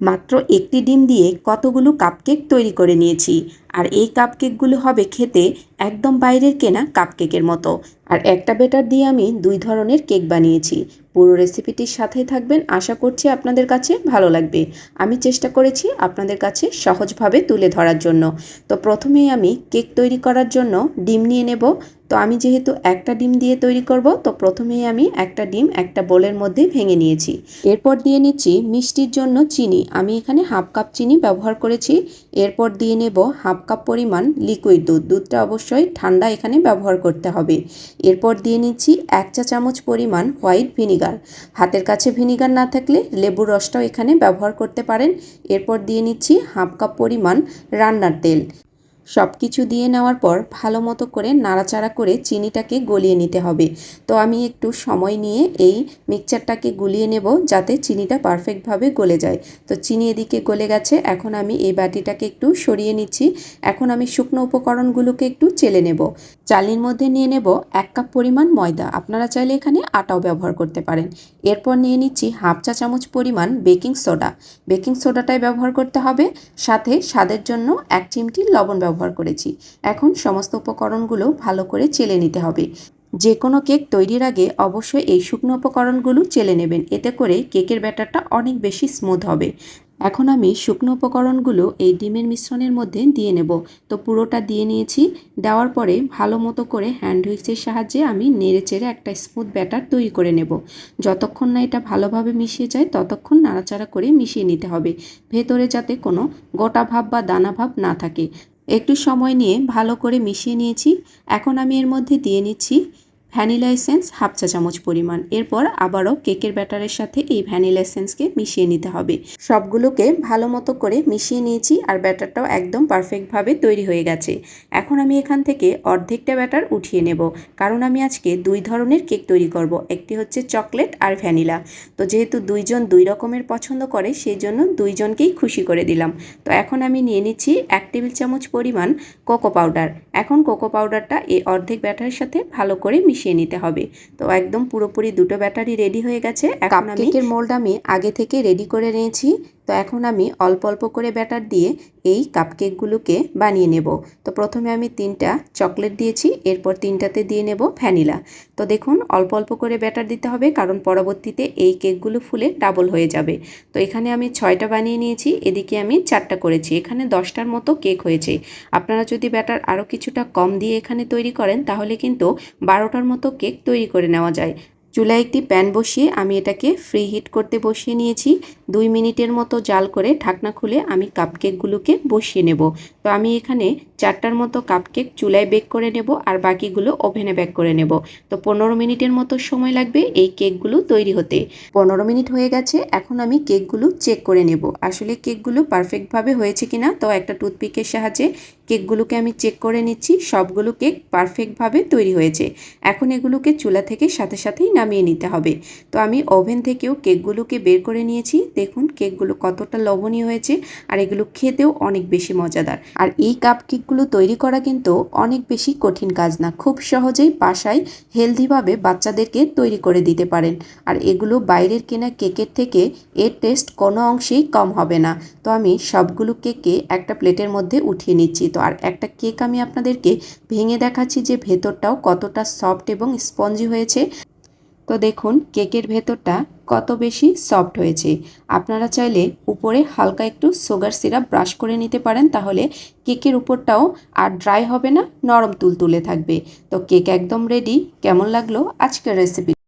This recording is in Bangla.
মাত্র একটি ডিম দিয়ে কতগুলো কাপকেক তৈরি করে নিয়েছি। আর এই কাপকেকগুলো হবে খেতে একদম বাইরের কেনা কাপকেকের মতো। আর একটা বেটার দিয়ে আমি দুই ধরনের কেক বানিয়েছি। পুরো রেসিপিটির সাথেই থাকবেন, আশা করছি আপনাদের কাছে ভালো লাগবে। আমি চেষ্টা করেছি আপনাদের কাছে সহজভাবে তুলে ধরার জন্য। তো প্রথমেই আমি কেক তৈরি করার জন্য ডিম নিয়ে নেব। তো আমি যেহেতু একটা ডিম দিয়ে তৈরি করব, তো প্রথমেই আমি একটা ডিম একটা বোলের মধ্যে ভেঙে নিয়েছি। এরপর দিয়ে নিচ্ছি মিষ্টির জন্য চিনি। আমি এখানে হাফ কাপ চিনি ব্যবহার করেছি। এরপর দিয়ে নেব হাফ কাপ পরিমাণ লিকুইড দুধ। দুধটা অবশ্যই ঠান্ডা এখানে ব্যবহার করতে হবে। এরপর দিয়ে নিচ্ছি এক চা চামচ পরিমাণ হোয়াইট ভিনিগার হাতের কাছে ভিনিগার না থাকলে লেবুর রসটাও এখানে ব্যবহার করতে পারেন। এরপর দিয়ে নিচ্ছি হাফ কাপ পরিমাণ রান্নার তেল। সব কিছু দিয়ে নেওয়ার পর ভালো মতো করে নাড়াচাড়া করে চিনিটাকে গলিয়ে নিতে হবে। তো আমি একটু সময় নিয়ে এই মিক্সচারটাকে গুলিয়ে নেব যাতে চিনিটা পারফেক্টভাবে গলে যায়। তো চিনি এদিকে গলে গেছে, এখন আমি এই বাটিটাকে একটু সরিয়ে নিচ্ছি। এখন আমি শুকনো উপকরণগুলোকে একটু চেলে নেব। চালির মধ্যে নিয়ে নেব এক কাপ পরিমাণ ময়দা। আপনারা চাইলে এখানে আটাও ব্যবহার করতে পারেন। এরপর নিয়ে নিচ্ছি হাফ চা চামচ পরিমাণ বেকিং সোডা। বেকিং সোডাটাই ব্যবহার করতে হবে। সাথে স্বাদের জন্য এক চিমটি লবণ ব্যবহার করেছি। এখন সমস্ত উপকরণগুলো ভালো করে চেলে নিতে হবে। যে কোনো কেক তৈরির আগে অবশ্যই এই শুকনো উপকরণগুলো চেলে নেবেন। এতে করে কেকের ব্যাটারটা অনেক বেশি স্মুথ হবে। এখন আমি শুকনো উপকরণগুলো এই ডিমের মিশ্রণের মধ্যে দিয়ে নেব। তো পুরোটা দিয়ে নিয়েছি। দেওয়ার পরে ভালো মতো করে হ্যান্ড হুইক্সের সাহায্যে আমি নেড়ে চেড়ে একটা স্মুথ ব্যাটার তৈরি করে নেব। যতক্ষণ না এটা ভালোভাবে মিশিয়ে যায়, ততক্ষণ নাড়াচাড়া করে মিশিয়ে নিতে হবে। ভেতরে যাতে কোনো গোটা ভাব বা দানা ভাব না থাকে। একটু সময় নিয়ে ভালো করে মিশিয়ে নিয়েছি। এখন আমি এর মধ্যে দিয়ে নিচ্ছি। ভ্যানিলা এসেন্স হাফ চা চামচ পরিমাণ। এরপর আবারও কেকের ব্যাটারের সাথে এই ভ্যানিলা এসেন্সকে মিশিয়ে নিতে হবে। সবগুলোকে ভালো মতো করে মিশিয়ে নিয়েছি আর ব্যাটারটাও একদম পারফেক্টভাবে তৈরি হয়ে গেছে। এখন আমি এখান থেকে অর্ধেকটা ব্যাটার উঠিয়ে নেব, কারণ আমি আজকে দুই ধরনের কেক তৈরি করব, একটি হচ্ছে চকলেট আর ভ্যানিলা। তো যেহেতু দুইজন দুই রকমের পছন্দ করে, সেই জন্য দুইজনকেই খুশি করে দিলাম। তো এখন আমি নিয়ে নিচ্ছি এক টেবিল চামচ পরিমাণ কোকো পাউডার। এখন কোকো পাউডারটা এই অর্ধেক ব্যাটারের সাথে ভালো করে মিশিয়ে নিতে হবে। তো একদম পুরোপুরি দুটো ব্যাটারি রেডি হয়ে গেছে। এখন আমি কেকের মোল্ড আমি আগে থেকে রেডি করে নিয়েছি। তো এখন আমি অল্প অল্প করে ব্যাটার দিয়ে এই কাপকেকগুলোকে বানিয়ে নেব। তো প্রথমে আমি তিনটা চকলেট দিয়েছি, এরপর তিনটাতে দিয়ে নেব ভ্যানিলা। তো দেখুন, অল্প অল্প করে ব্যাটার দিতে হবে, কারণ পরবর্তীতে এই কেকগুলো ফুলে ডাবল হয়ে যাবে। তো এখানে আমি ছয়টা বানিয়ে নিয়েছি, এদিকে আমি চারটা করেছি। এখানে দশটার মতো কেক হয়েছে। আপনারা যদি ব্যাটার আরও কিছুটা কম দিয়ে এখানে তৈরি করেন, তাহলে কিন্তু বারোটার মতো কেক তৈরি করে নেওয়া যায়। চুলায় একটি প্যান বসিয়ে আমি এটাকে ফ্রি হিট করতে বসিয়ে নিয়েছি। দুই মিনিটের মতো জাল করে ঢাকনা খুলে আমি কাপকেকগুলোকে বসিয়ে নেব। তো আমি এখানে চারটার মতো কাপকেক চুলায় বেক করে নেব আর বাকিগুলো ওভেনে বেক করে নেব। তো পনেরো মিনিটের মতো সময় লাগবে এই কেকগুলো তৈরি হতে। পনেরো মিনিট হয়ে গেছে, এখন আমি কেকগুলো চেক করে নেব। আসলে কেকগুলো পারফেক্টভাবে হয়েছে কিনা, তো একটা টুথপিকের সাহায্যে কেকগুলোকে আমি চেক করে নিচ্ছি, সবগুলো কেক পারফেক্টভাবে তৈরি হয়েছে। এখন এগুলোকে চুলা থেকে সাথে সাথেই নামিয়ে নিতে হবে। তো আমি ওভেন থেকেও কেকগুলোকে বের করে নিয়েছি দেখুন কেকগুলো কতটা লবণীয় হয়েছে আর এগুলো খেতেও অনেক বেশি মজাদার। আর এই কাপ কেকগুলো তৈরি করা কিন্তু অনেক বেশি কঠিন কাজ না, খুব সহজেই বাসায় হেলদিভাবে বাচ্চাদেরকে তৈরি করে দিতে পারেন। আর এগুলো বাইরের কেনা কেকের থেকে এর টেস্ট কোনো অংশেই কম হবে না। তো আমি সবগুলো কেককে একটা প্লেটের মধ্যে উঠিয়ে নিচ্ছি। তো আর একটা কেক আমি আপনাদেরকে ভেঙে দেখাচ্ছি যে ভেতরটাও কতটা সফট এবং স্পঞ্জি হয়েছে। তো দেখুন, কেকের ভেতরটা কত বেশি সফট হয়েছে। আপনারা চাইলে উপরে হালকা একটু সুগার সিরাপ ব্রাশ করে নিতে পারেন, তাহলে কেকের উপরটাও আর ড্রাই হবে না, নরম তুলতুলে থাকবে। তো কেক একদম রেডি, কেমন লাগল আজকের রেসিপি?